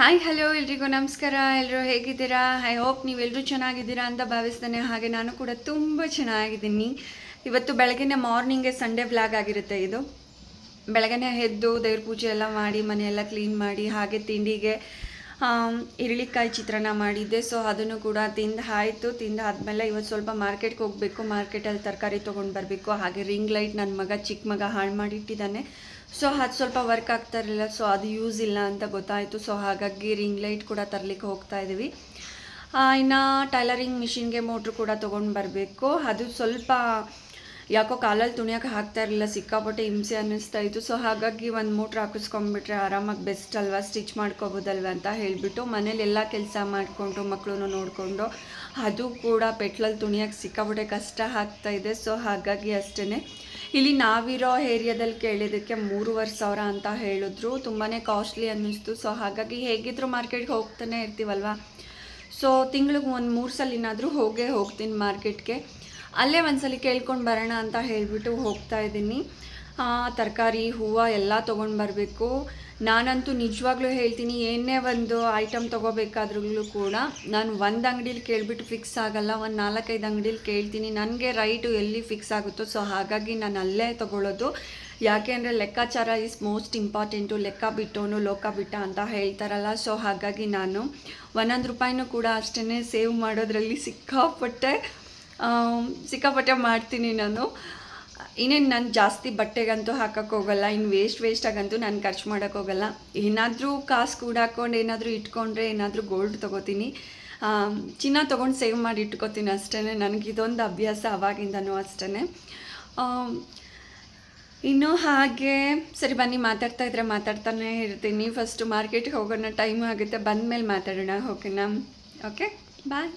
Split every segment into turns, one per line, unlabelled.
Hi hello ಎಲ್ರಿಗೂ ನಮಸ್ಕಾರ ಎಲ್ಲರೂ ಹೇಗಿದ್ದೀರಾ? ಐ ಹೋಪ್ ನೀವೆಲ್ಲರೂ ಚೆನ್ನಾಗಿದ್ದೀರಾ ಅಂತ ಭಾವಿಸ್ತೇನೆ. ಹಾಗೆ ನಾನು ಕೂಡ ತುಂಬ ಚೆನ್ನಾಗಿದ್ದೀನಿ. ಇವತ್ತು ಬೆಳಗ್ಗೆನೆ ಮಾರ್ನಿಂಗೇ ಸಂಡೇ ವ್ಲಾಗ್ ಆಗಿರುತ್ತೆ ಇದು. ಬೆಳಗ್ಗೆ ಎದ್ದು ದೇವ್ರ ಪೂಜೆ ಎಲ್ಲ ಮಾಡಿ ಮನೆಯೆಲ್ಲ ಕ್ಲೀನ್ ಮಾಡಿ, ಹಾಗೆ ತಿಂಡಿಗೆ ಇರಳಿಕಾಯಿ ಚಿತ್ರಾನ್ನ ಮಾಡಿದ್ದೆ. ಸೊ ಅದನ್ನು ಕೂಡ ತಿಂದು ಆಯಿತು. ತಿಂದು ಆದಮೇಲೆ ಇವತ್ತು ಸ್ವಲ್ಪ ಮಾರ್ಕೆಟ್ಗೆ ಹೋಗಬೇಕು. ಮಾರ್ಕೆಟಲ್ಲಿ ತರಕಾರಿ ತೊಗೊಂಡು ಬರಬೇಕು. ಹಾಗೆ ರಿಂಗ್ ಲೈಟ್ ನನ್ನ ಮಗ ಚಿಕ್ಕ ಮಗ ಹಾಳು ಮಾಡಿಟ್ಟಿದ್ದಾನೆ. ಸೊ ಅದು ಸ್ವಲ್ಪ ವರ್ಕ್ ಆಗ್ತಾ ಇರಲಿಲ್ಲ. ಸೊ ಅದು ಯೂಸ್ ಇಲ್ಲ ಅಂತ ಗೊತ್ತಾಯಿತು. ಸೊ ಹಾಗಾಗಿ ರಿಂಗ್ ಲೈಟ್ ಕೂಡ ತರಲಿಕ್ಕೆ ಹೋಗ್ತಾ ಇದ್ದೀವಿ. ಇನ್ನು ಟೈಲರಿಂಗ್ ಮಿಷಿನ್ಗೆ ಮೋಟ್ರ್ ಕೂಡ ತೊಗೊಂಡು ಬರಬೇಕು. ಅದು ಸ್ವಲ್ಪ ಯಾಕೋ ಕಾಲಲ್ಲಿ ತುಣಿಯೋಕೆ ಹಾಕ್ತಾ ಇರಲಿಲ್ಲ, ಸಿಕ್ಕಾಪಟ್ಟೆ ಹಿಂಸೆ ಅನ್ನಿಸ್ತಾ ಇತ್ತು. ಸೊ ಹಾಗಾಗಿ ಒಂದು ಮೋಟ್ರ್ ಹಾಕಿಸ್ಕೊಂಡ್ಬಿಟ್ರೆ ಆರಾಮಾಗಿ ಬೆಸ್ಟ್ ಅಲ್ವಾ? ಸ್ಟಿಚ್ ಮಾಡ್ಕೋಬೋದಲ್ವ ಅಂತ ಹೇಳಿಬಿಟ್ಟು ಮನೇಲಿ ಎಲ್ಲ ಕೆಲಸ ಮಾಡಿಕೊಂಡು ಮಕ್ಕಳನ್ನು ನೋಡಿಕೊಂಡು ಅದು ಕೂಡ ಪೆಟ್ಲಲ್ಲಿ ತುಣಿಯಕ್ಕೆ ಸಿಕ್ಕಾಬಿಟ್ಟೆ ಕಷ್ಟ ಆಗ್ತಾ ಇದೆ. ಸೊ ಹಾಗಾಗಿ ಅಷ್ಟೇ ಇಲ್ಲಿ ನಾವಿರೋ ಏರಿಯಾದಲ್ಲಿ ಕೇಳಿದ್ದಕ್ಕೆ ಮೂರುವರೆ ಸಾವಿರ ಅಂತ ಹೇಳಿದ್ರು. ತುಂಬಾ ಕಾಸ್ಟ್ಲಿ ಅನ್ನಿಸ್ತು. ಸೊ ಹಾಗಾಗಿ ಹೇಗಿದ್ರು ಮಾರ್ಕೆಟ್ಗೆ ಹೋಗ್ತಾನೆ ಇರ್ತೀವಲ್ವ? ಸೊ ತಿಂಗ್ಳಿಗೆ ಒಂದು ಮೂರು ಸಲಿನಾದರೂ ಹೋಗೇ ಹೋಗ್ತೀನಿ ಮಾರ್ಕೆಟ್ಗೆ ಅಲ್ಲೇ ಒಂದ್ಸಲಿ ಕೇಳ್ಕೊಂಡು ಬರೋಣ ಅಂತ ಹೇಳಿಬಿಟ್ಟು ಹೋಗ್ತಾ ಇದ್ದೀನಿ. ತರಕಾರಿ, ಹೂವು ಎಲ್ಲ ತೊಗೊಂಡು ಬರಬೇಕು. ನಾನಂತೂ ನಿಜವಾಗ್ಲೂ ಹೇಳ್ತೀನಿ, ಏನೇ ಒಂದು ಐಟಮ್ ತೊಗೋಬೇಕಾದ್ರೂ ಕೂಡ ನಾನು ಒಂದು ಅಂಗಡೀಲಿ ಕೇಳಿಬಿಟ್ಟು ಫಿಕ್ಸ್ ಆಗಲ್ಲ, ಒಂದು ನಾಲ್ಕೈದು ಅಂಗಡೀಲಿ ಕೇಳ್ತೀನಿ. ನನಗೆ ರೈಟು ಎಲ್ಲಿ ಫಿಕ್ಸ್ ಆಗುತ್ತೋ ಸೊ ಹಾಗಾಗಿ ನಾನು ಅಲ್ಲೇ ತೊಗೊಳ್ಳೋದು ಯಾಕೆ ಅಂದರೆ ಲೆಕ್ಕಾಚಾರ ಇಸ್ ಮೋಸ್ಟ್ ಇಂಪಾರ್ಟೆಂಟು ಲೆಕ್ಕ ಬಿಟ್ಟೋನು ಲೋಕ ಬಿಟ್ಟ ಅಂತ ಹೇಳ್ತಾರಲ್ಲ ಸೊ ಹಾಗಾಗಿ ನಾನು ಒಂದೊಂದು ರೂಪಾಯಿನೂ ಕೂಡ ಅಷ್ಟೇ ಸೇವ್ ಮಾಡೋದ್ರಲ್ಲಿ ಸಿಕ್ಕಾಪಟ್ಟೆ ಸಿಕ್ಕಾಪಟ್ಟೆ ಮಾಡ್ತೀನಿ ನಾನು. ಇನ್ನೇನು ನಾನು ಜಾಸ್ತಿ ಬಟ್ಟೆಗಂತೂ ಹಾಕಕ್ಕೆ ಹೋಗಲ್ಲ ಇನ್ನು ವೇಸ್ಟ್ ವೇಸ್ಟಾಗಂತೂ ನಾನು ಖರ್ಚು ಮಾಡೋಕ್ಕೋಗಲ್ಲ ಏನಾದರೂ ಕಾಸು ಕೂಡ ಹಾಕ್ಕೊಂಡು ಏನಾದರೂ ಇಟ್ಕೊಂಡ್ರೆ ಏನಾದರೂ ಗೋಲ್ಡ್ ತೊಗೋತೀನಿ. ಚಿನ್ನ ತೊಗೊಂಡು ಸೇವ್ ಮಾಡಿ ಇಟ್ಕೋತೀನಿ ಅಷ್ಟೇ ನನಗೆ ಇದೊಂದು ಅಭ್ಯಾಸ ಅವಾಗಿಂದನೂ ಅಷ್ಟೇ ಇನ್ನು ಹಾಗೆ, ಸರಿ ಬನ್ನಿ, ಮಾತಾಡ್ತಾ ಇದ್ರೆ ಮಾತಾಡ್ತಾನೆ ಇರ್ತೀನಿ. ಫಸ್ಟು ಮಾರ್ಕೆಟ್ಗೆ ಹೋಗೋಣ ಟೈಮ್ ಆಗುತ್ತೆ ಬಂದ ಮೇಲೆ ಮಾತಾಡೋಣ ಓಕೆನಾ ಓಕೆ ಬಾಯ್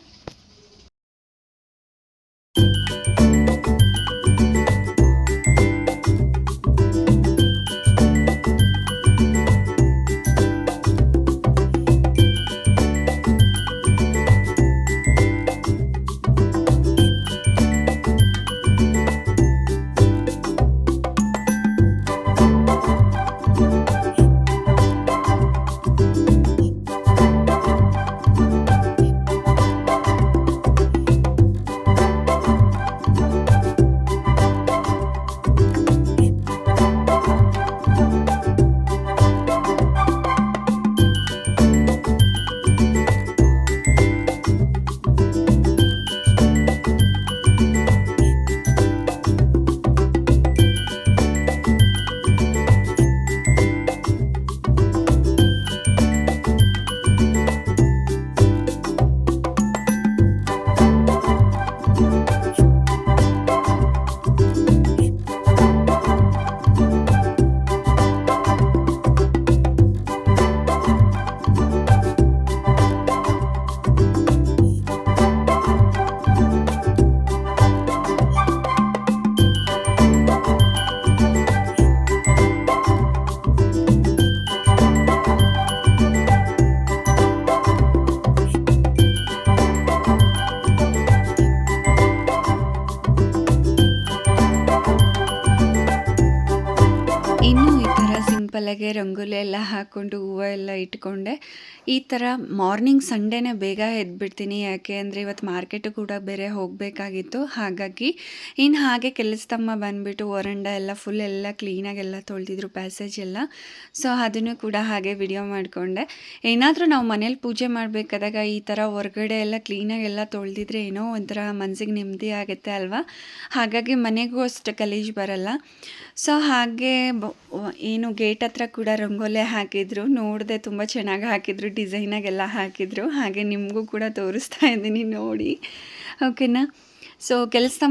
ಹಾಕ್ಕೊಂಡು ಹೂವು ಎಲ್ಲ ಇಟ್ಕೊಂಡೆ. ಈ ಥರ ಮಾರ್ನಿಂಗ್ ಸಂಡೇನೇ ಬೇಗ ಎದ್ಬಿಡ್ತೀನಿ. ಯಾಕೆ ಅಂದರೆ ಇವತ್ತು ಮಾರ್ಕೆಟು ಕೂಡ ಬೇರೆ ಹೋಗಬೇಕಾಗಿತ್ತು. ಹಾಗಾಗಿ ಇನ್ನು ಹಾಗೆ ಕೆಲಸದಮ್ಮ ಬಂದುಬಿಟ್ಟು ಹೊರಂಡ ಎಲ್ಲ ಫುಲ್ ಎಲ್ಲ ಕ್ಲೀನಾಗೆಲ್ಲ ತೊಳೆದಿದ್ರು ಪ್ಯಾಸೇಜ್ ಎಲ್ಲ. ಸೊ ಅದನ್ನು ಕೂಡ ಹಾಗೆ ವಿಡಿಯೋ ಮಾಡಿಕೊಂಡೆ. ಏನಾದರೂ ನಾವು ಮನೇಲಿ ಪೂಜೆ ಮಾಡಬೇಕಾದಾಗ ಈ ಥರ ಹೊರಗಡೆ ಎಲ್ಲ ಕ್ಲೀನಾಗೆಲ್ಲ ತೊಳೆದಿದ್ರೆ ಏನೋ ಒಂಥರ ಮನಸ್ಸಿಗೆ ನೆಮ್ಮದಿ ಆಗುತ್ತೆ ಅಲ್ವಾ? ಹಾಗಾಗಿ ಮನೆಗೂ ಅಷ್ಟು ಗಲೀಜು ಬರಲ್ಲ. ಸೊ ಹಾಗೆ ಏನು ಗೇಟ್ ಹತ್ರ ಕೂಡ ರಂಗೋಲೆ ಹಾಕಿದ್ರು. ನೋಡಿದೆ ತುಂಬ ಚೆನ್ನಾಗಿ ಹಾಕಿದ್ರು. ಡಿಸೈನಾಗೆಲ್ಲ ಹಾಕಿದ್ರು, ಹಾಗೆ ನಿಮಗೂ ಕೂಡ ತೋರಿಸ್ತಾ ಇದ್ದೀನಿ ನೋಡಿ. ಓಕೆನಾ ಸೊ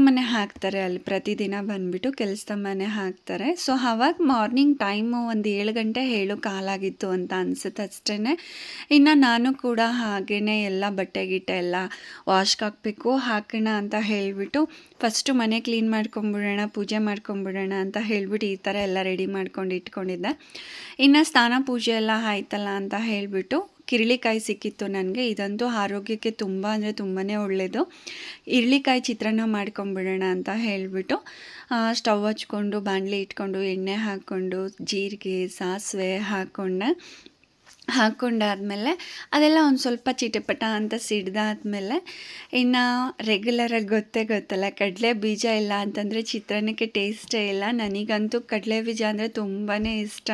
ಮನೆ ಹಾಕ್ತಾರೆ ಅಲ್ಲಿ, ಪ್ರತಿದಿನ ಬಂದುಬಿಟ್ಟು ಕೆಲಸದಮ್ಮನೆ ಹಾಕ್ತಾರೆ. ಸೊ ಅವಾಗ ಮಾರ್ನಿಂಗ್ ಟೈಮು ಒಂದು ಏಳು ಗಂಟೆ ಹೇಳು ಕಾಲಾಗಿತ್ತು ಅಂತ ಅನಿಸುತ್ತೆ ಅಷ್ಟೇ ಇನ್ನು ನಾನು ಕೂಡ ಹಾಗೇ ಎಲ್ಲ ಬಟ್ಟೆ ಗಿಟ್ಟೆ ಎಲ್ಲ ವಾಶ್ಗೆ ಹಾಕಬೇಕು, ಹಾಕೋಣ ಅಂತ ಹೇಳಿಬಿಟ್ಟು ಫಸ್ಟು ಮನೆ ಕ್ಲೀನ್ ಮಾಡ್ಕೊಂಬಿಡೋಣ, ಪೂಜೆ ಮಾಡ್ಕೊಂಬಿಡೋಣ ಅಂತ ಹೇಳಿಬಿಟ್ಟು ಈ ಥರ ಎಲ್ಲ ರೆಡಿ ಮಾಡ್ಕೊಂಡು ಇಟ್ಕೊಂಡಿದ್ದೆ. ಇನ್ನು ಸ್ನಾನ ಪೂಜೆ ಎಲ್ಲ ಆಯ್ತಲ್ಲ ಅಂತ ಹೇಳಿಬಿಟ್ಟು ಕಿರಳಿಕಾಯಿ ಸಿಕ್ಕಿತ್ತು ನನಗೆ. ಇದಂತೂ ಆರೋಗ್ಯಕ್ಕೆ ತುಂಬ ಅಂದರೆ ತುಂಬಾ ಒಳ್ಳೆಯದು ಇರಳಿಕಾಯಿ ಚಿತ್ರಾನ್ನ ಮಾಡ್ಕೊಂಬಿಡೋಣ ಅಂತ ಹೇಳಿಬಿಟ್ಟು ಸ್ಟವ್ ಹಚ್ಕೊಂಡು, ಬಾಣಲಿ ಇಟ್ಕೊಂಡು, ಎಣ್ಣೆ ಹಾಕ್ಕೊಂಡು, ಜೀರಿಗೆ, ಸಾಸಿವೆ ಹಾಕ್ಕೊಂಡೆ. ಹಾಕ್ಕೊಂಡಾದ್ಮೇಲೆ ಅದೆಲ್ಲ ಒಂದು ಸ್ವಲ್ಪ ಚಿಟಪಟ ಅಂತ ಸಿಡ್ದಾದಮೇಲೆ ಇನ್ನು ರೆಗ್ಯುಲರಾಗಿ ಗೊತ್ತೇ ಗೊತ್ತಲ್ಲ, ಕಡಲೆ ಬೀಜ ಇಲ್ಲ ಅಂತಂದರೆ ಚಿತ್ರಾನ್ನಕ್ಕೆ ಟೇಸ್ಟೇ ಇಲ್ಲ. ನನಗಂತೂ ಕಡಲೆ ಬೀಜ ಅಂದರೆ ತುಂಬಾ ಇಷ್ಟ.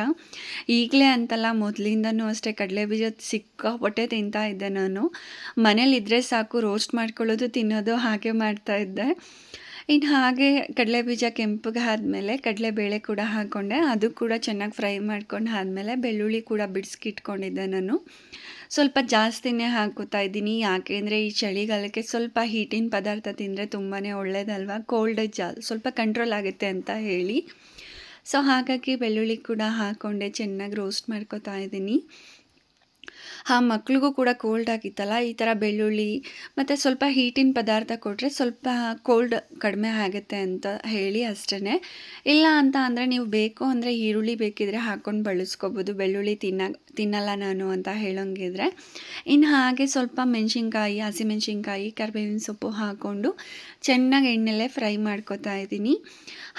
ಈಗಲೇ ಅಂತಲ್ಲ, ಮೊದಲಿಂದನೂ ಅಷ್ಟೇ ಕಡಲೆ ಬೀಜ ಸಿಕ್ಕಾಪಟ್ಟೆ ತಿಂತಾ ಇದ್ದೆ ನಾನು. ಮನೇಲಿದ್ದರೆ ಸಾಕು ರೋಸ್ಟ್ ಮಾಡ್ಕೊಳ್ಳೋದು, ತಿನ್ನೋದು ಹಾಗೆ ಮಾಡ್ತಾಯಿದ್ದೆ ಇನ್ನು ಹಾಗೆ ಕಡಲೆ ಬೀಜ ಕೆಂಪಗೆ ಆದಮೇಲೆ ಕಡಲೆಬೇಳೆ ಕೂಡ ಹಾಕ್ಕೊಂಡೆ ಅದು ಕೂಡ ಚೆನ್ನಾಗಿ ಫ್ರೈ ಮಾಡ್ಕೊಂಡು ಆದಮೇಲೆ ಬೆಳ್ಳುಳ್ಳಿ ಕೂಡ ಬಿಡಿಸ್ಕಿಟ್ಕೊಂಡಿದ್ದೆ ನಾನು. ಸ್ವಲ್ಪ ಜಾಸ್ತಿನೇ ಹಾಕೋತಾ ಇದ್ದೀನಿ. ಯಾಕೆ ಅಂದರೆ ಈ ಚಳಿಗಾಲಕ್ಕೆ ಸ್ವಲ್ಪ ಹೀಟಿನ ಪದಾರ್ಥ ತಿಂದರೆ ತುಂಬಾ ಒಳ್ಳೇದಲ್ವ? ಕೋಲ್ಡ್ ಜಾ, ಸ್ವಲ್ಪ ಕಂಟ್ರೋಲ್ ಆಗುತ್ತೆ ಅಂತ ಹೇಳಿ. ಸೊ ಹಾಗಾಗಿ ಬೆಳ್ಳುಳ್ಳಿ ಕೂಡ ಹಾಕ್ಕೊಂಡೆ ಚೆನ್ನಾಗಿ ರೋಸ್ಟ್ ಮಾಡ್ಕೋತಾ ಇದ್ದೀನಿ. ಆ ಮಕ್ಳಿಗೂ ಕೂಡ ಕೋಲ್ಡ್ ಆಗಿತ್ತಲ್ಲ, ಈ ಥರ ಬೆಳ್ಳುಳ್ಳಿ ಮತ್ತು ಸ್ವಲ್ಪ ಹೀಟಿನ ಪದಾರ್ಥ ಕೊಟ್ಟರೆ ಸ್ವಲ್ಪ ಕೋಲ್ಡ್ ಕಡಿಮೆ ಆಗುತ್ತೆ ಅಂತ ಹೇಳಿ ಅಷ್ಟೇ ಇಲ್ಲ ಅಂತ ಅಂದರೆ ನೀವು ಬೇಕು ಅಂದರೆ ಈರುಳ್ಳಿ ಬೇಕಿದ್ರೆ ಹಾಕ್ಕೊಂಡು ಬಳಸ್ಕೋಬೋದು, ಬೆಳ್ಳುಳ್ಳಿ ತಿನ್ನ, ತಿನ್ನಲ್ಲ ನಾನು ಅಂತ ಹೇಳೋಂಗಿದ್ರೆ. ಇನ್ನು ಹಾಗೆ ಸ್ವಲ್ಪ ಮೆಣಸಿನ್ಕಾಯಿ ಹಸಿಮೆಣ್ಸಿನ್ಕಾಯಿ ಕರಿಬೇವಿನ ಸೊಪ್ಪು ಹಾಕ್ಕೊಂಡು ಚೆನ್ನಾಗಿ ಎಣ್ಣೆಲ್ಲೇ ಫ್ರೈ ಮಾಡ್ಕೊತಾ ಇದ್ದೀನಿ.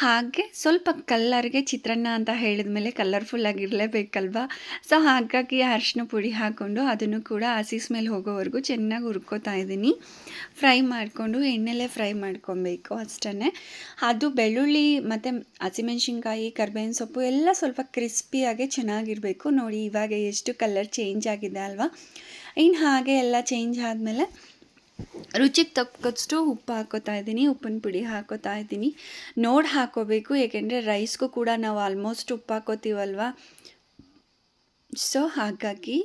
ಹಾಗೆ ಸ್ವಲ್ಪ ಕಲ್ಲರ್ಗೆ ಚಿತ್ರಾನ್ನ ಅಂತ ಹೇಳಿದ ಮೇಲೆ ಕಲರ್ಫುಲ್ ಆಗಿರಲೇಬೇಕಲ್ವಾ? ಸೊ ಹಾಗಾಗಿ ಅರಿಶಿನ ಪುಡಿ ಹಾಕ್ಕೊಂಡು ಅದನ್ನು ಕೂಡ ಹಸಿ ಮೇಲೆ ಹೋಗೋವರೆಗೂ ಚೆನ್ನಾಗಿ ಹುರ್ಕೋತಾ ಇದ್ದೀನಿ. ಫ್ರೈ ಮಾಡಿಕೊಂಡು ಎಣ್ಣೆಲೆ ಫ್ರೈ ಮಾಡ್ಕೊಬೇಕು ಅಷ್ಟೇ ಅದು ಬೆಳ್ಳುಳ್ಳಿ ಮತ್ತು ಹಸಿಮೆಣ್ಸಿನ್ಕಾಯಿ, ಕರ್ಬೇವಿನ ಸೊಪ್ಪು ಎಲ್ಲ ಸ್ವಲ್ಪ ಕ್ರಿಸ್ಪಿಯಾಗಿ ಚೆನ್ನಾಗಿರಬೇಕು. ನೋಡಿ ಇವಾಗ ಎಷ್ಟು ಕಲರ್ ಚೇಂಜ್ ಆಗಿದೆ ಅಲ್ವಾ? ಇನ್ನು ಹಾಗೆ ಎಲ್ಲ ಚೇಂಜ್ ಆದಮೇಲೆ ರುಚಿಗೆ ತಕ್ಕಷ್ಟು ಉಪ್ಪು ಹಾಕೋತಾ ಇದ್ದೀನಿ, ಉಪ್ಪಿನ ಪುಡಿ ಹಾಕೋತಾ ಇದ್ದೀನಿ. ನೋಡಿ ಹಾಕೋಬೇಕು, ಏಕೆಂದರೆ ರೈಸ್ಗೂ ಕೂಡ ನಾವು ಆಲ್ಮೋಸ್ಟ್ ಉಪ್ಪು ಹಾಕೋತೀವಲ್ವ? ಸೊ ಹಾಗಾಗಿ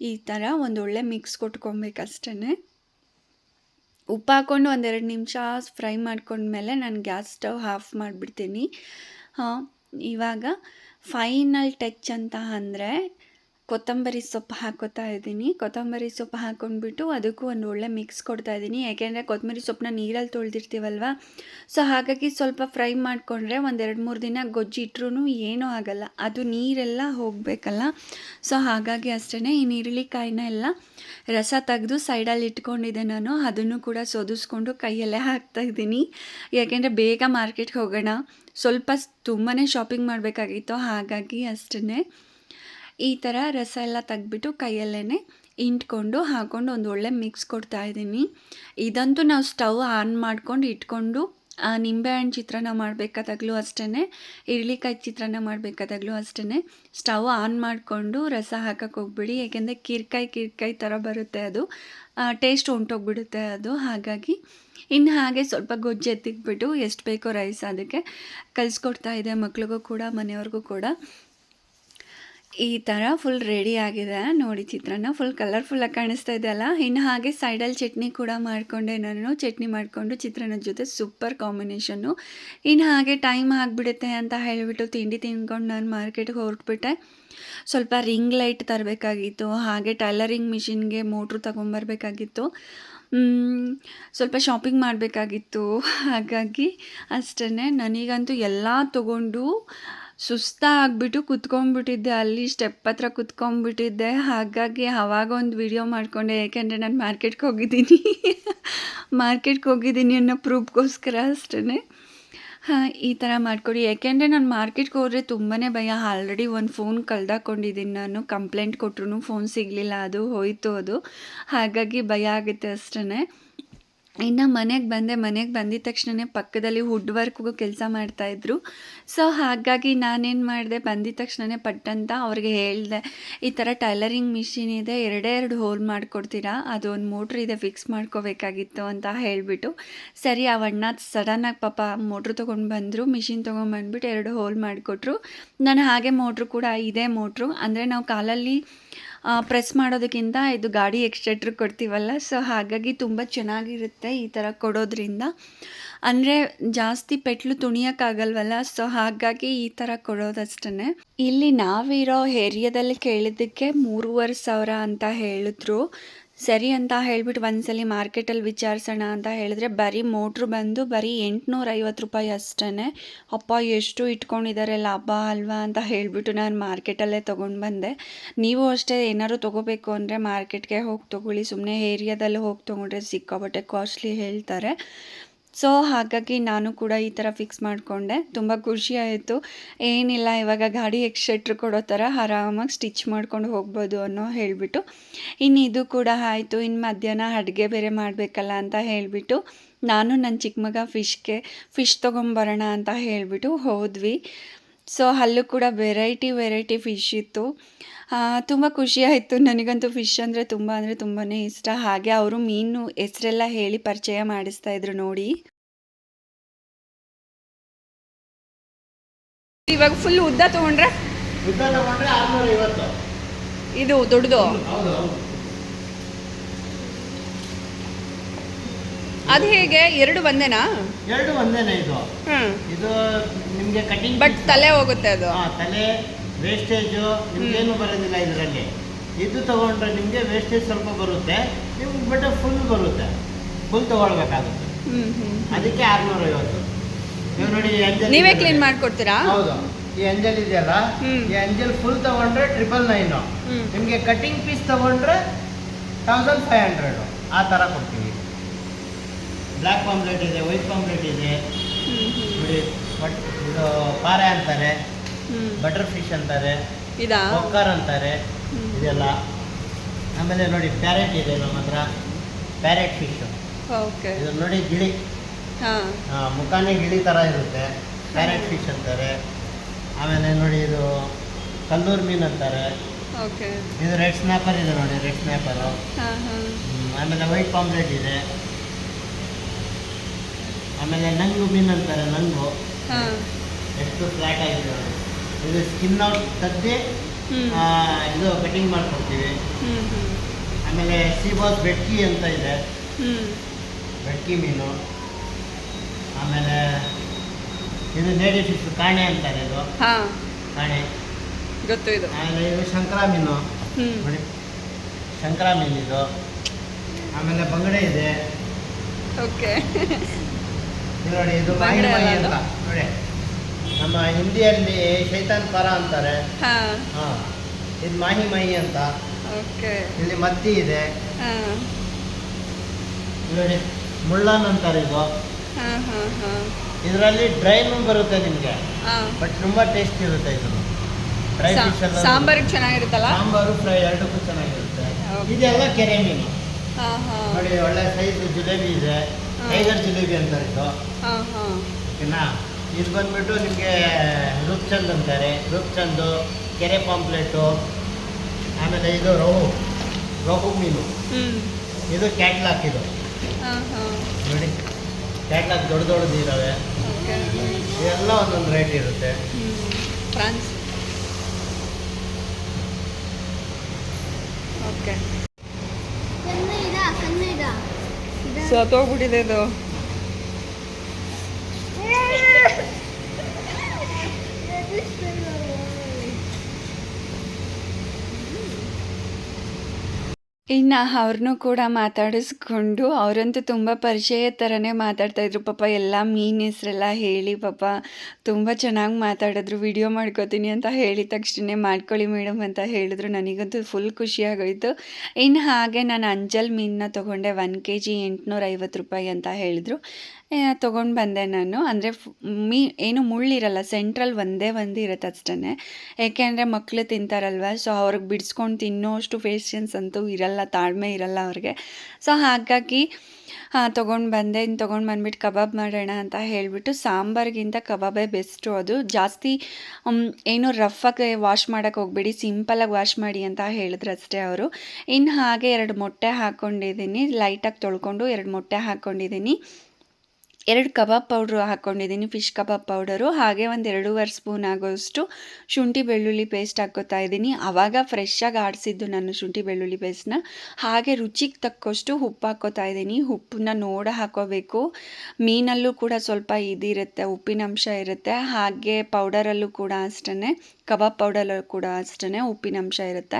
ಈ ಥರ ಒಳ್ಳೆ ಮಿಕ್ಸ್ ಕೊಟ್ಕೊಬೇಕಷ್ಟೇ ಉಪ್ಪು ಹಾಕ್ಕೊಂಡು ಒಂದೆರಡು ನಿಮಿಷ ಫ್ರೈ ಮಾಡ್ಕೊಂಡ್ಮೇಲೆ ನಾನು ಗ್ಯಾಸ್ ಸ್ಟವ್ ಆಫ್ ಮಾಡಿಬಿಡ್ತೀನಿ. ಇವಾಗ ಫೈನಲ್ ಟಚ್ ಅಂತ ಅಂದರೆ ಕೊತ್ತಂಬರಿ ಸೊಪ್ಪು ಹಾಕೋತಾ ಇದ್ದೀನಿ. ಕೊತ್ತಂಬರಿ ಸೊಪ್ಪು ಹಾಕ್ಕೊಂಡ್ಬಿಟ್ಟು ಅದಕ್ಕೂ ಒಂದು ಒಳ್ಳೆ ಮಿಕ್ಸ್ ಕೊಡ್ತಾ ಇದ್ದೀನಿ. ಯಾಕೆಂದರೆ ಕೊತ್ತಂಬರಿ ಸೊಪ್ಪನ್ನ ನೀರಲ್ಲಿ ತೊಳೆದಿರ್ತೀವಲ್ವ? ಸೊ ಹಾಗಾಗಿ ಸ್ವಲ್ಪ ಫ್ರೈ ಮಾಡಿಕೊಂಡ್ರೆ ಒಂದೆರಡು ಮೂರು ದಿನ ಗೊಜ್ಜಿ ಇಟ್ರೂ ಏನೂ ಆಗೋಲ್ಲ. ಅದು ನೀರೆಲ್ಲ ಹೋಗಬೇಕಲ್ಲ? ಸೊ ಹಾಗಾಗಿ ಅಷ್ಟೇ ಈ ನೀರುಳ್ಳಿಕಾಯಿನ ಎಲ್ಲ ರಸ ತೆಗೆದು ಸೈಡಲ್ಲಿ ಇಟ್ಕೊಂಡಿದ್ದೆ ನಾನು. ಅದನ್ನು ಕೂಡ ಸೋದಿಸ್ಕೊಂಡು ಕೈಯಲ್ಲೇ ಹಾಕ್ತಾಯಿದ್ದೀನಿ ಯಾಕೆಂದರೆ ಬೇಗ ಮಾರ್ಕೆಟ್ಗೆ ಹೋಗೋಣ. ಸ್ವಲ್ಪ ತುಂಬಾ ಶಾಪಿಂಗ್ ಮಾಡಬೇಕಾಗಿತ್ತು. ಹಾಗಾಗಿ ಅಷ್ಟೇ ಈ ಥರ ರಸ ಎಲ್ಲ ತೆಗ್ದುಬಿಟ್ಟು ಕೈಯಲ್ಲೇ ಇಂಟ್ಕೊಂಡು ಹಾಕ್ಕೊಂಡು ಒಂದು ಒಳ್ಳೆ ಮಿಕ್ಸ್ ಕೊಡ್ತಾ ಇದ್ದೀನಿ. ಇದಂತೂ ನಾವು ಸ್ಟವ್ ಆನ್ ಮಾಡ್ಕೊಂಡು ಇಟ್ಕೊಂಡು ನಿಂಬೆಹಣ್ಣು ಚಿತ್ರಾನ್ನ ಮಾಡಬೇಕಾದಾಗಲೂ ಅಷ್ಟೇ ಇರ್ಲಿಕಾಯಿ ಚಿತ್ರಾನ್ನ ಮಾಡಬೇಕಾದಾಗಲೂ ಅಷ್ಟೇ ಸ್ಟವ್ ಆನ್ ಮಾಡಿಕೊಂಡು ರಸ ಹಾಕಕ್ಕೆ ಹೋಗ್ಬಿಡಿ. ಏಕೆಂದರೆ ಕಿರ್ಕಾಯಿ ಕಿರ್ಕಾಯಿ ಥರ ಬರುತ್ತೆ ಅದು. ಟೇಸ್ಟ್ ಹೊಂಟೋಗ್ಬಿಡುತ್ತೆ ಅದು. ಹಾಗಾಗಿ ಇನ್ನು ಹಾಗೆ ಸ್ವಲ್ಪ ಗೊಜ್ಜು ಎತ್ತಿಕ್ಬಿಟ್ಟು ಎಷ್ಟು ಬೇಕೋ ರೈಸ್ ಅದಕ್ಕೆ ಕಲಿಸ್ಕೊಡ್ತಾ ಇದೆ ಮಕ್ಳಿಗೂ ಕೂಡ, ಮನೆಯವ್ರಿಗೂ ಕೂಡ. ಈ ಥರ ಫುಲ್ ರೆಡಿ ಆಗಿದೆ. ನೋಡಿ ಚಿತ್ರಾನ್ನ ಫುಲ್ ಕಲರ್ಫುಲ್ಲಾಗಿ ಕಾಣಿಸ್ತಾ ಇದೆ ಅಲ್ಲ? ಇನ್ನು ಹಾಗೆ ಸೈಡಲ್ಲಿ ಚಟ್ನಿ ಕೂಡ ಮಾಡಿಕೊಂಡೆ ನಾನು. ಚಟ್ನಿ ಮಾಡಿಕೊಂಡು ಚಿತ್ರಾನ್ನದ ಜೊತೆ ಸೂಪರ್ ಕಾಂಬಿನೇಷನ್ನು ಇನ್ನು ಹಾಗೆ ಟೈಮ್ ಆಗಿಬಿಡುತ್ತೆ ಅಂತ ಹೇಳಿಬಿಟ್ಟು ತಿಂಡಿ ತಿನ್ಕೊಂಡು ನಾನು ಮಾರ್ಕೆಟ್ಗೆ ಹೊರಟ್ಬಿಟ್ಟೆ. ಸ್ವಲ್ಪ ರಿಂಗ್ ಲೈಟ್ ತರಬೇಕಾಗಿತ್ತು. ಹಾಗೆ ಟೈಲರಿಂಗ್ ಮಿಷಿನ್ಗೆ ಮೋಟ್ರು ತೊಗೊಂಬರ್ಬೇಕಾಗಿತ್ತು. ಸ್ವಲ್ಪ ಶಾಪಿಂಗ್ ಮಾಡಬೇಕಾಗಿತ್ತು. ಹಾಗಾಗಿ ಅಷ್ಟೇ ನನಗಂತೂ ಎಲ್ಲ ತೊಗೊಂಡು ಸುಸ್ತಾಗ್ಬಿಟ್ಟು ಕುತ್ಕೊಂಡ್ಬಿಟ್ಟಿದ್ದೆ, ಅಲ್ಲಿ ಸ್ಟೆಪ್ ಹತ್ರ ಕುತ್ಕೊಂಡ್ಬಿಟ್ಟಿದ್ದೆ. ಹಾಗಾಗಿ ಅವಾಗ ಒಂದು ವಿಡಿಯೋ ಮಾಡಿಕೊಂಡೆ ಏಕೆಂದರೆ ನಾನು ಮಾರ್ಕೆಟ್ಗೆ ಹೋಗಿದ್ದೀನಿ. ಮಾರ್ಕೆಟ್ಗೆ ಹೋಗಿದ್ದೀನಿ ಅನ್ನೋ ಪ್ರೂಫ್ಗೋಸ್ಕರ ಅಷ್ಟೇ ಹಾಂ, ಈ ಥರ ಮಾಡಿಕೊಡಿ. ಯಾಕೆಂದರೆ ನಾನು ಮಾರ್ಕೆಟ್ಗೆ ಹೋದರೆ ತುಂಬಾ ಭಯ. ಆಲ್ರೆಡಿ ಒಂದು ಫೋನ್ ಕಳ್ದಾಕೊಂಡಿದ್ದೀನಿ ನಾನು. ಕಂಪ್ಲೇಂಟ್ ಕೊಟ್ಟರು ಫೋನ್ ಸಿಗಲಿಲ್ಲ. ಅದು ಹೋಯಿತು ಅದು. ಹಾಗಾಗಿ ಭಯ ಆಗುತ್ತೆ ಅಷ್ಟೇ ಇನ್ನು ಮನೆಗೆ ಬಂದೆ, ಮನೆಗೆ ಬಂದಿದ ತಕ್ಷಣವೇ ಪಕ್ಕದಲ್ಲಿ ವುಡ್ ವರ್ಕ್ಗೂ ಕೆಲಸ ಮಾಡ್ತಾಯಿದ್ರು ಸೊ ಹಾಗಾಗಿ ನಾನೇನು ಮಾಡಿದೆ, ಬಂದಿದ ತಕ್ಷಣವೇ ಪಟ್ಟಂತ ಅವ್ರಿಗೆ ಹೇಳಿದೆ, ಈ ಥರ ಟೈಲರಿಂಗ್ ಮಿಷಿನ್ ಇದೆ, ಎರಡೇ ಎರಡು ಹೋಲ್ ಮಾಡಿಕೊಡ್ತೀರಾ? ಅದು ಒಂದು ಮೋಟ್ರ್ ಇದೆ ಫಿಕ್ಸ್ ಮಾಡ್ಕೋಬೇಕಾಗಿತ್ತು ಅಂತ ಹೇಳಿಬಿಟ್ಟು, ಸರಿ, ಆ ಅಣ್ಣ ಸಡನ್ನಾಗಿ ಪಾಪ ಮೋಟ್ರ್ ತೊಗೊಂಡು ಬಂದರು ಮಿಷಿನ್ ತೊಗೊಂಡ್ಬಂದ್ಬಿಟ್ಟು ಎರಡು ಹೋಲ್ ಮಾಡಿಕೊಟ್ರು. ನಾನು ಹಾಗೆ ಮೋಟ್ರು ಕೂಡ, ಇದೇ ಮೋಟ್ರು ಅಂದರೆ ನಾವು ಕಾಲಲ್ಲಿ ಪ್ರೆಸ್ ಮಾಡೋದಕ್ಕಿಂತ ಇದು ಗಾಡಿ ಎಕ್ಸ್ಟ್ರೆಟ್ರ್ ಕೊಡ್ತೀವಲ್ಲ ಸೊ ಹಾಗಾಗಿ ತುಂಬ ಚೆನ್ನಾಗಿರುತ್ತೆ ಈ ಥರ ಕೊಡೋದ್ರಿಂದ. ಅಂದರೆ ಜಾಸ್ತಿ ಪೆಟ್ಲು ತುಣಿಯೋಕ್ಕಾಗಲ್ವಲ್ಲ ಸೊ ಹಾಗಾಗಿ ಈ ಥರ ಕೊಡೋದಷ್ಟೇ ಇಲ್ಲಿ ನಾವಿರೋ ಏರಿಯಾದಲ್ಲಿ ಕೇಳಿದ್ದಕ್ಕೆ ಮೂರುವರೆ ಸಾವಿರ ಅಂತ ಹೇಳಿದ್ರು. ಸರಿ ಅಂತ ಹೇಳ್ಬಿಟ್ಟು ಒಂದ್ಸಲಿ ಮಾರ್ಕೆಟಲ್ಲಿ ವಿಚಾರಿಸೋಣ ಅಂತ ಹೇಳಿದ್ರೆ ಬರೀ ಮೋಟ್ರು ಬಂದು ಬರೀ ಎಂಟುನೂರ ಐವತ್ತು ರೂಪಾಯಿ ಅಷ್ಟೇ ಅಪ್ಪ, ಎಷ್ಟು ಇಟ್ಕೊಂಡಿದ್ದಾರೆ? ಲಾಭ ಅಲ್ವಾ ಅಂತ ಹೇಳಿಬಿಟ್ಟು ನಾನು ಮಾರ್ಕೆಟಲ್ಲೇ ತೊಗೊಂಡು ಬಂದೆ. ನೀವು ಅಷ್ಟೇ ಏನಾದ್ರು ತೊಗೋಬೇಕು ಅಂದರೆ ಮಾರ್ಕೆಟ್ಗೆ ಹೋಗಿ ತೊಗೊಳ್ಳಿ. ಸುಮ್ಮನೆ ಏರಿಯಾದಲ್ಲಿ ಹೋಗಿ ತೊಗೊಂಡ್ರೆ ಸಿಕ್ಕಾಬಟ್ಟೆ ಕಾಸ್ಟ್ಲಿ ಹೇಳ್ತಾರೆ. ಸೊ ಹಾಗಾಗಿ ನಾನು ಕೂಡ ಈ ಥರ ಫಿಕ್ಸ್ ಮಾಡಿಕೊಂಡೆ. ತುಂಬ ಆಯಿತು. ಏನಿಲ್ಲ, ಇವಾಗ ಗಾಡಿ ಎಕ್ಸೆಟ್ರ್ ಕೊಡೋ ಥರ ಆರಾಮಾಗಿ ಸ್ಟಿಚ್ ಮಾಡ್ಕೊಂಡು ಹೋಗ್ಬೋದು ಅನ್ನೋ ಹೇಳಿಬಿಟ್ಟು. ಇನ್ನು ಇದು ಕೂಡ ಆಯಿತು. ಇನ್ನು ಮಧ್ಯಾಹ್ನ ಅಡುಗೆ ಬೇರೆ ಮಾಡಬೇಕಲ್ಲ ಅಂತ ಹೇಳಿಬಿಟ್ಟು ನಾನು ನನ್ನ ಚಿಕ್ಕ ಮಗ ಫಿಶ್ಗೆ ಫಿಶ್ ತೊಗೊಂಬರೋಣ ಅಂತ ಹೇಳಿಬಿಟ್ಟು ಹೋದ್ವಿ. ಸೊ ಅಲ್ಲೂ ಕೂಡ ವೆರೈಟಿ ವೆರೈಟಿ ಫಿಶ್ ಇತ್ತು. ತುಂಬ ಖುಷಿ ಆಯಿತು. ನನಗಂತೂ ಫಿಶ್ ಅಂದರೆ ತುಂಬ ಅಂದರೆ ತುಂಬಾ ಇಷ್ಟ. ಹಾಗೆ ಅವರು ಮೀನು ಹೆಸರೆಲ್ಲ ಹೇಳಿ ಪರಿಚಯ ಮಾಡಿಸ್ತಾ ಇದ್ರು ನೋಡಿ. ಇವಾಗ ಫುಲ್ ಉದ್ದ ತೊಗೊಂಡ್ರೆ? ಇದು ದೊಡ್ಡದು? ಅದು ಹೇಗೆ? ಎರಡು ಒಂದೇನಾ?
ಎರಡು ಒಂದೇನಾ ಇದು? ಇದು ನಿಮಗೆ ಕಟಿಂಗ್
ಬಟ್ ತಲೆ ಹೋಗುತ್ತೆ ಅದು.
ತಲೆ ವೇಸ್ಟೇಜು ನಿಮ್ಗೇನು ಬರೋದಿಲ್ಲ ಇದರಲ್ಲಿ. ಇದು ತಗೊಂಡ್ರೆ ನಿಮಗೆ ವೇಸ್ಟೇಜ್ ಸ್ವಲ್ಪ ಬರುತ್ತೆ ನಿಮ್ಗೆ ಬಟ್ ಫುಲ್ ಬರುತ್ತೆ. ಫುಲ್ ತಗೊಳ್ಬೇಕಾಗುತ್ತೆ. ಅದಕ್ಕೆ ಆರ್ನೂರ ಐವತ್ತು ನೀವು ನೋಡಿ ಎಂಜಲ್
ನೀವೇ ಕ್ಲೀನ್. ಮಾಡ್ಕೊಡ್ತೀರಾ?
ಹೌದು. ಈ ಎಂಜಲ್ ಇದೆಯಲ್ಲ ಈ ಎಂಜಲ್ ಫುಲ್ ತಗೊಂಡ್ರೆ ಟ್ರಿಪಲ್ ನೈನು. ನಿಮಗೆ ಕಟಿಂಗ್ ಪೀಸ್ ತಗೊಂಡ್ರೆ ತೌಸಂಡ್ ಫೈವ್ ಹಂಡ್ರೆಡು ಆ ಥರ ಕೊಡ್ತೀವಿ. ಬ್ಲ್ಯಾಕ್ ಪಾಂಪ್ಲೆಟ್ ಇದೆ ವೈಟ್ ಪಾಂಪ್ಲೆಟ್ ಇದೆ. ನೋಡಿ ಬಟ್ ಇದು ಪಾರೆ ಅಂತಾರೆ. ಬಟರ್ ಫಿಶ್ ಅಂತಾರೆ
ಇದಾ?
ಕೊಕ್ಕರ್ ಅಂತಾರೆ ಇದೆಲ್ಲ. ಆಮೇಲೆ ನೋಡಿ ಪ್ಯಾರೆಟ್ ಇದೆ ನಮ್ಮ ಹತ್ರ. Parrot fish.
ಓಕೆ.
ಇದು ನೋಡಿ ಗಿಳಿ. ಮುಖಾನೆ ಗಿಳಿ ಥರ ಇರುತ್ತೆ. ಪ್ಯಾರೆಟ್ ಫಿಶ್ ಅಂತಾರೆ. ಆಮೇಲೆ ನೋಡಿ ಇದು ಕಲ್ಲೂರು ಮೀನು ಅಂತಾರೆ.
ಓಕೆ.
ಇದು ರೆಡ್ ಸ್ನ್ಯಾಪರ್ ಇದೆ ನೋಡಿ ರೆಡ್ ಸ್ನ್ಯಾಪರು. ಆಮೇಲೆ ವೈಟ್ ಪಾಂಪ್ಲೆಟ್ ಇದೆ. ಆಮೇಲೆ ನಂಗು ಮೀನು ಅಂತಾರೆ ನಂಗು. ಎಷ್ಟು ಫ್ಲಾಟ್ ಆಗಿದೆ ನೋಡಿ. ಇದು ಸ್ಕಿನ್ ಔಟ್ ತೆಗ್ದು ಇದು ಕಟಿಂಗ್ ಮಾಡ್ಕೊಡ್ತೀವಿ. ಆಮೇಲೆ ಸೀಬಾಸ್ ಬೆಟ್ಕಿ ಅಂತ ಇದೆ. ಬೆಟ್ಕಿ ಮೀನು. ಆಮೇಲೆ ಇದು ನೇಡಿ ಫಿಶ್ ಕಾಣೆ ಅಂತಾರೆ ಇದು ಕಾಣೆ.
ಗೊತ್ತು ಇದು.
ಆಮೇಲೆ ಇದು ಶಂಕರ ಮೀನು. ನೋಡಿ. ಶಂಕರ ಮೀನು ಇದು. ಆಮೇಲೆ ಬಂಗಡೆ ಇದೆ.
ಓಕೆ.
ನೋಡಿ ಇದು
ಬಂಗಡೆ
ಅಂತ. ನೋಡಿ. ನಮ್ಮ ಹಿಂದಿಯಲ್ಲಿ ಶೈತಾನ್ ಪರ ಅಂತಾರೆ.
ಹಾ.
ಇದು ಮಾಹಿ ಮಹಿ ಅಂತ.
ಓಕೆ.
ಇಲ್ಲಿ ಮತ್ತಿ ಇದೆ. ನೋಡಿ ಮುಳ್ಳನ್ ಅಂತಾರೆ ಇದು. ಇದರಲ್ಲಿ ಡ್ರೈನು ಬರುತ್ತೆ ನಿಮಗೆ. ಬಟ್ ತುಂಬಾ ಟೇಸ್ಟ್ ಇರುತ್ತೆ ಇದು. ಡ್ರೈ ಫಿಶ್ ಎಲ್ಲ
ಚೆನ್ನಾಗಿರುತ್ತಲ್ಲ?
ಸಾಂಬಾರು ಫ್ರೈ ಎರಡಕ್ಕೂ ಚೆನ್ನಾಗಿರುತ್ತೆ. ಇದೆಲ್ಲ ಕೆರೆ ಮೀನು.
ಹಾಂ ಹಾಂ.
ನೋಡಿ ಒಳ್ಳೆ ಸೈಜ್ ಜಿಲೇಬಿ ಇದೆ. ಟೈಗರ್ ಜಿಲೇಬಿ ಅಂತಾರೆ ಇದು.
ಹಾಂ ಹಾಂ.
ಓಕೆನಾ? ಇದು ಬಂದುಬಿಟ್ಟು ನಿಮಗೆ ರೂಪ್ಚಂದ್ ಅಂತಾರೆ. ರೂಪ್ಚಂದು ಕೆರೆ ಪಾಂಪ್ಲೆಟು ಆಮೇಲೆ ಇದು ರೋಹು ರೋಹು ಮೀನು. ಇದು ಕ್ಯಾಟ್ಲಾಕ್ ಇದು.
ಹಾಂ ಹಾಂ.
ನೋಡಿ ಕ್ಯಾಟ್ಲಾಕ್ ದೊಡ್ಡ ದೊಡ್ಡದು ಇದ್ದಾವೆ ಇದೆಲ್ಲ ಒಂದೊಂದು ರೇಟ್ ಇರುತ್ತೆ.
ಫ್ರಾನ್ಸ್. ಓಕೆ. ಸತ್ತೋಗ್ಬಿಟ್ಟಿದೆ ಇದು. ಇನ್ನು ಅವ್ರನ್ನೂ ಕೂಡ ಮಾತಾಡಿಸ್ಕೊಂಡು ಅವರಂತೂ ತುಂಬ ಪರಿಚಯ ಥರನೇ ಮಾತಾಡ್ತಾಯಿದ್ರು ಪಾಪ ಎಲ್ಲ ಮೀನು ಹೆಸರೆಲ್ಲ ಹೇಳಿ ಪಾಪ ತುಂಬ ಚೆನ್ನಾಗಿ ಮಾತಾಡಿದ್ರು. ವಿಡಿಯೋ ಮಾಡ್ಕೋತೀನಿ ಅಂತ ಹೇಳಿದ ತಕ್ಷಣ ಮಾಡ್ಕೊಳ್ಳಿ ಮೇಡಮ್ ಅಂತ ಹೇಳಿದ್ರು. ನನಗಂತೂ ಫುಲ್ ಖುಷಿಯಾಗೋಯಿತು ಇನ್ನು ಹಾಗೆ ನಾನು ಅಂಜಲ್ ಮೀನನ್ನ ತೊಗೊಂಡೆ ಒನ್ ಕೆ ಜಿ ಎಂಟುನೂರೈವತ್ತು ರೂಪಾಯಿ ಅಂತ ಹೇಳಿದ್ರು. ತೊಗೊಂಡು ಬಂದೆ ನಾನು. ಅಂದರೆ ಮೀ, ಏನು ಮುಳ್ಳಿರಲ್ಲ ಸೆಂಟ್ರಲ್ ಒಂದೇ ಒಂದು ಇರುತ್ತೆ ಅಷ್ಟೇ ಏಕೆಂದರೆ ಮಕ್ಕಳು ತಿಂತಾರಲ್ವ ಸೊ ಅವ್ರಿಗೆ ಬಿಡಿಸ್ಕೊಂಡು ತಿನ್ನೋಷ್ಟು ಪೇಷನ್ಸ್ ಅಂತೂ ಇರಲ್ಲ, ತಾಳ್ಮೆ ಇರಲ್ಲ ಅವ್ರಿಗೆ. ಸೊ ಹಾಗಾಗಿ, ಹಾಂ, ತೊಗೊಂಡು ಬಂದೆ ಇನ್ನು ತೊಗೊಂಡು ಬಂದ್ಬಿಟ್ಟು ಕಬಾಬ್ ಮಾಡೋಣ ಅಂತ ಹೇಳಿಬಿಟ್ಟು ಸಾಂಬಾರಿಗಿಂತ ಕಬಾಬೇ ಬೆಸ್ಟು ಅದು. ಜಾಸ್ತಿ ಏನು ರಫಾಗಿ ವಾಶ್ ಮಾಡೋಕ್ಕೆ ಹೋಗ್ಬೇಡಿ ಸಿಂಪಲಾಗಿ ವಾಶ್ ಮಾಡಿ ಅಂತ ಹೇಳಿದ್ರು ಅಷ್ಟೇ ಅವರು. ಇನ್ನು ಹಾಗೆ ಎರಡು ಮೊಟ್ಟೆ ಹಾಕ್ಕೊಂಡಿದ್ದೀನಿ ಲೈಟಾಗಿ ತೊಳ್ಕೊಂಡು ಎರಡು ಮೊಟ್ಟೆ ಹಾಕ್ಕೊಂಡಿದ್ದೀನಿ ಎರಡು ಕಬಾಬ್ ಪೌಡ್ರು ಹಾಕ್ಕೊಂಡಿದ್ದೀನಿ ಫಿಶ್ ಕಬಾಬ್ ಪೌಡರು. ಹಾಗೆ ಒಂದು ಎರಡೂವರೆ ಸ್ಪೂನ್ ಆಗೋಷ್ಟು ಶುಂಠಿ ಬೆಳ್ಳುಳ್ಳಿ ಪೇಸ್ಟ್ ಹಾಕ್ಕೋತಾ ಇದ್ದೀನಿ. ಆವಾಗ ಫ್ರೆಶ್ಶಾಗಿ ಆಡಿಸಿದ್ದು ನಾನು ಶುಂಠಿ ಬೆಳ್ಳುಳ್ಳಿ ಪೇಸ್ಟ್ನ. ಹಾಗೆ ರುಚಿಗೆ ತಕ್ಕಷ್ಟು ಉಪ್ಪು ಹಾಕ್ಕೋತಾ ಇದ್ದೀನಿ. ಉಪ್ಪನ್ನ ನೋಡ ಹಾಕೋಬೇಕು. ಮೀನಲ್ಲೂ ಕೂಡ ಸ್ವಲ್ಪ ಇದಿರುತ್ತೆ ಉಪ್ಪಿನಂಶ ಇರುತ್ತೆ. ಹಾಗೆ ಪೌಡರಲ್ಲೂ ಕೂಡ ಅಷ್ಟೇ ಕಬಾಬ್ ಪೌಡರಲ್ಲೂ ಕೂಡ ಅಷ್ಟೇ ಉಪ್ಪಿನಂಶ ಇರುತ್ತೆ.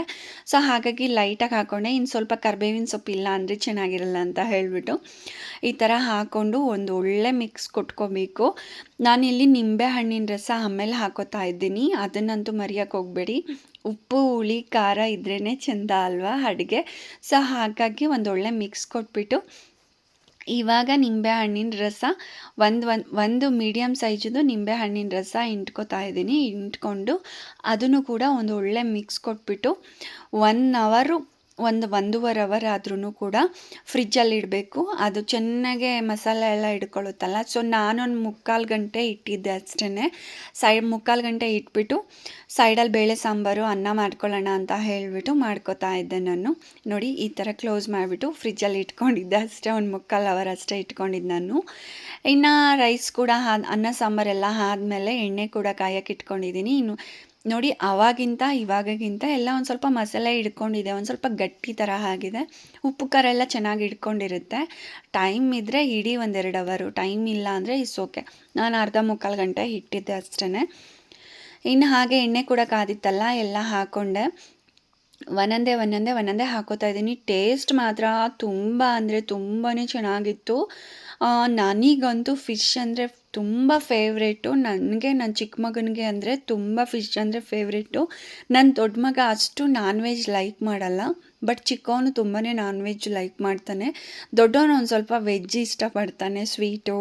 ಸೊ ಹಾಗಾಗಿ ಲೈಟಾಗಿ ಹಾಕ್ಕೊಂಡೆ ಇನ್ನು ಸ್ವಲ್ಪ ಕರ್ಬೇವಿನ ಸೊಪ್ಪು ಇಲ್ಲ ಅಂದರೆ ಚೆನ್ನಾಗಿರಲ್ಲ ಅಂತ ಹೇಳಿಬಿಟ್ಟು ಈ ಥರ ಹಾಕ್ಕೊಂಡು ಒಂದು ಮಿಕ್ಸ್ ಕೊಟ್ಕೋಬೇಕು. ನಾನಿಲ್ಲಿ ನಿಂಬೆ ಹಣ್ಣಿನ ರಸ ಆಮೇಲೆ ಹಾಕೋತಾ ಇದ್ದೀನಿ. ಅದನ್ನಂತೂ ಮರೆಯೋಕ್ಕೆ ಹೋಗಬೇಡಿ. ಉಪ್ಪು, ಹುಳಿ, ಖಾರ ಇದ್ರೇ ಚೆಂದ ಅಲ್ವಾ ಅಡುಗೆ? ಸೊ ಹಾಗಾಗಿ ಒಂದು ಒಳ್ಳೆ ಮಿಕ್ಸ್ ಕೊಟ್ಬಿಟ್ಟು ಇವಾಗ ನಿಂಬೆ ಹಣ್ಣಿನ ರಸ ಒಂದು ಒಂದು ಒಂದು ಮೀಡಿಯಮ್ ಸೈಜದು ನಿಂಬೆ ಹಣ್ಣಿನ ರಸ ಇಂಟ್ಕೊತಾ ಇದ್ದೀನಿ. ಇಂಟ್ಕೊಂಡು ಅದನ್ನು ಕೂಡ ಒಂದು ಒಳ್ಳೆ ಮಿಕ್ಸ್ ಕೊಟ್ಬಿಟ್ಟು ಒನ್ ಅವರು ಒಂದು ಒಂದೂವರೆ ಅವರ್ ಆದ್ರೂ ಕೂಡ ಫ್ರಿಜ್ಜಲ್ಲಿ ಇಡಬೇಕು. ಅದು ಚೆನ್ನಾಗೆ ಮಸಾಲೆ ಎಲ್ಲ ಹಿಡ್ಕೊಳ್ಳುತ್ತಲ್ಲ ಸೊ ನಾನೊಂದು ಮುಕ್ಕಾಲು ಗಂಟೆ ಇಟ್ಟಿದ್ದೆ ಅಷ್ಟೇ ಸೈಡ್ ಮುಕ್ಕಾಲು ಗಂಟೆ ಇಟ್ಬಿಟ್ಟು ಸೈಡಲ್ಲಿ ಬೇಳೆ ಸಾಂಬಾರು, ಅನ್ನ ಮಾಡ್ಕೊಳ್ಳೋಣ ಅಂತ ಹೇಳಿಬಿಟ್ಟು ಮಾಡ್ಕೋತಾ ಇದ್ದೆ ನಾನು. ನೋಡಿ, ಈ ಥರ ಕ್ಲೋಸ್ ಮಾಡಿಬಿಟ್ಟು ಫ್ರಿಜ್ಜಲ್ಲಿ ಇಟ್ಕೊಂಡಿದ್ದೆ ಅಷ್ಟೇ. ಒಂದು ಮುಕ್ಕಾಲು ಅವರ್ ಅಷ್ಟೇ ಇಟ್ಕೊಂಡಿದ್ದು ನಾನು. ಇನ್ನು ರೈಸ್ ಕೂಡ ಅನ್ನ ಸಾಂಬಾರೆಲ್ಲ ಆದಮೇಲೆ ಎಣ್ಣೆ ಕೂಡ ಕಾಯಕ್ಕೆ ಇಟ್ಕೊಂಡಿದ್ದೀನಿ ಇನ್ನು ನೋಡಿ ಅವಾಗಿಂತ ಇವಾಗಿಗಿಂತ ಎಲ್ಲ ಒಂದು ಸ್ವಲ್ಪ ಮಸಾಲೆ ಹಿಡ್ಕೊಂಡಿದೆ, ಒಂದು ಸ್ವಲ್ಪ ಗಟ್ಟಿ ಥರ ಆಗಿದೆ. ಉಪ್ಪು, ಖಾರ ಎಲ್ಲ ಚೆನ್ನಾಗಿ ಹಿಡ್ಕೊಂಡಿರುತ್ತೆ. ಟೈಮ್ ಇದ್ದರೆ ಇಡೀ ಒಂದೆರಡು ಅವರು ಟೈಮ್ ಇಲ್ಲ ಅಂದರೆ ಇಸ್ ಓಕೆ ನಾನು ಅರ್ಧ ಮುಕ್ಕಾಲು ಗಂಟೆ ಇಟ್ಟಿದ್ದೆ ಅಷ್ಟೇ ಇನ್ನು ಹಾಗೆ ಎಣ್ಣೆ ಕೂಡ ಕಾದಿತ್ತಲ್ಲ, ಎಲ್ಲ ಹಾಕ್ಕೊಂಡೆ ಒಂದೊಂದೇ ಒಂದೊಂದೇ ಒಂದೊಂದೇ ಹಾಕೋತಾ ಇದ್ದೀನಿ. ಟೇಸ್ಟ್ ಮಾತ್ರ ತುಂಬ ಅಂದರೆ ತುಂಬಾ ಚೆನ್ನಾಗಿತ್ತು. ನನಗಂತೂ ಫಿಶ್ ಅಂದರೆ ತುಂಬ ಫೇವ್ರೇಟು ನನಗೆ ನನ್ನ ಚಿಕ್ಕ ಮಗನಿಗೆ ಅಂದರೆ ತುಂಬ ಫಿಶ್ ಅಂದರೆ ಫೇವ್ರೇಟು ನನ್ನ ದೊಡ್ಡ ಮಗ ಅಷ್ಟು ನಾನ್ ವೆಜ್ ಲೈಕ್ ಮಾಡಲ್ಲ ಬಟ್ ಚಿಕ್ಕವನು ತುಂಬಾ ನಾನ್ ವೆಜ್ ಲೈಕ್ ಮಾಡ್ತಾನೆ. ದೊಡ್ಡವನು ಒಂದು ಸ್ವಲ್ಪ ವೆಜ್ ಇಷ್ಟಪಡ್ತಾನೆ ಸ್ವೀಟು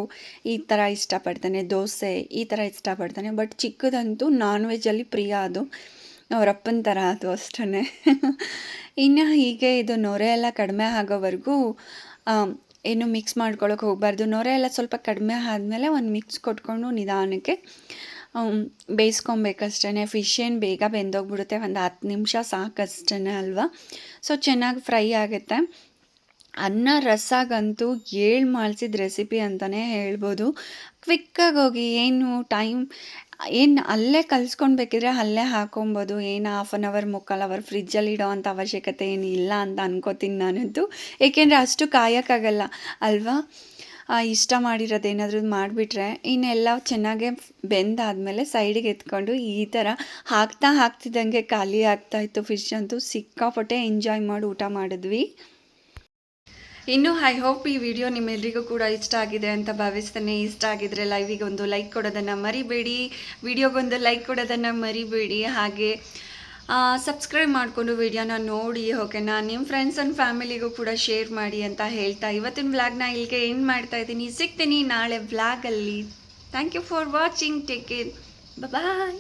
ಈ ಥರ ಇಷ್ಟಪಡ್ತಾನೆ, ದೋಸೆ, ಈ ಥರ ಇಷ್ಟಪಡ್ತಾನೆ ಬಟ್ ಚಿಕ್ಕದಂತೂ ನಾನ್ ವೆಜ್ಜಲ್ಲಿ ಪ್ರಿಯ ಅದು. ಅವರಪ್ಪನ ಥರ ಅದು ಅಷ್ಟೇ ಇನ್ನು ಹೀಗೆ ಇದು ನೊರೆ ಎಲ್ಲ ಕಡಿಮೆ ಆಗೋವರೆಗೂ ಏನು ಮಿಕ್ಸ್ ಮಾಡ್ಕೊಳ್ಳೋಕೆ ಹೋಗಬಾರ್ದು. ನೊರೆ ಎಲ್ಲ ಸ್ವಲ್ಪ ಕಡಿಮೆ ಆದಮೇಲೆ ಒಂದು ಮಿಕ್ಸ್ ಕೊಟ್ಕೊಂಡು ನಿಧಾನಕ್ಕೆ ಬೇಯಿಸ್ಕೊಬೇಕಷ್ಟೇ ಫಿಶ್ ಏನು ಬೇಗ ಬೆಂದೋಗ್ಬಿಡುತ್ತೆ ಒಂದು ಹತ್ತು ನಿಮಿಷ ಸಾಕಷ್ಟೇ ಅಲ್ವಾ? ಸೊ ಚೆನ್ನಾಗಿ ಫ್ರೈ ಆಗುತ್ತೆ. ಅನ್ನ ರಸಾಗಂತೂ ಏಳು ಮಾಡಿಸಿದ ರೆಸಿಪಿ ಅಂತಲೇ ಹೇಳ್ಬೋದು. ಕ್ವಿಕ್ಕಾಗಿ ಹೋಗಿ ಏನು ಟೈಮ್ ಏನು ಅಲ್ಲೇ ಕಲ್ಸ್ಕೊಳ್ಬೇಕಿದ್ರೆ ಬೇಕಿದ್ರೆ ಅಲ್ಲೇ ಹಾಕೊಬೋದು ಏನು ಹಾಫ್ ಆನ್ ಅವರ್ ಮುಕ್ಕಾಲು ಅವರ್ ಫ್ರಿಜ್ಜಲ್ಲಿ ಇಡೋ ಅಂಥ ಅವಶ್ಯಕತೆ ಏನು ಇಲ್ಲ ಅಂತ ಅನ್ಕೋತೀನಿ ನಾನಂತೂ. ಏಕೆಂದರೆ ಅಷ್ಟು ಕಾಯೋಕ್ಕಾಗಲ್ಲ. ಅಲ್ವಾ? ಇಷ್ಟ ಇಷ್ಟ ಮಾಡಿರೋದೇನಾದರೂ ಮಾಡಿಬಿಟ್ರೆ ಇನ್ನೆಲ್ಲ ಚೆನ್ನಾಗೆ ಬೆಂದಾದಮೇಲೆ ಸೈಡಿಗೆ ಎತ್ಕೊಂಡು ಈ ಥರ ಹಾಕ್ತಾ ಹಾಕ್ತಿದ್ದಂಗೆ ಖಾಲಿ ಆಗ್ತಾಯಿತ್ತು ಫಿಶ್ ಅಂತೂ ಸಿಕ್ಕಾಪಟ್ಟೆ ಎಂಜಾಯ್ ಮಾಡಿ ಊಟ ಮಾಡಿದ್ವಿ. ಇನ್ನು ಐ ಹೋಪ್ ಈ ವಿಡಿಯೋ ನಿಮ್ಮೆಲ್ಲರಿಗೂ ಕೂಡ ಇಷ್ಟ ಆಗಿದೆ ಅಂತ ಭಾವಿಸ್ತೇನೆ. ಇಷ್ಟ ಆಗಿದ್ರೆ ಲೈವಿಗೆ ಒಂದು ಲೈಕ್ ಕೊಡೋದನ್ನು ಮರಿಬೇಡಿ. ವಿಡಿಯೋಗೊಂದು ಲೈಕ್ ಕೊಡೋದನ್ನು ಮರಿಬೇಡಿ. ಹಾಗೆ ಸಬ್ಸ್ಕ್ರೈಬ್ ಮಾಡಿಕೊಂಡು ವಿಡಿಯೋನ ನೋಡಿ ಓಕೆನಾ ನಿಮ್ಮ ಫ್ರೆಂಡ್ಸ್ ಆ್ಯಂಡ್ ಫ್ಯಾಮಿಲಿಗೂ ಕೂಡ ಶೇರ್ ಮಾಡಿ ಅಂತ ಹೇಳ್ತಾ ಇವತ್ತಿನ ವ್ಲಾಗ್ನ ಇಲ್ಲಿಗೆ ಎಂಡ್ ಮಾಡ್ತಾ ಇದ್ದೀನಿ. ಸಿಗ್ತೀನಿ ನಾಳೆ ವ್ಲಾಗಲ್ಲಿ thank you for watching take care bye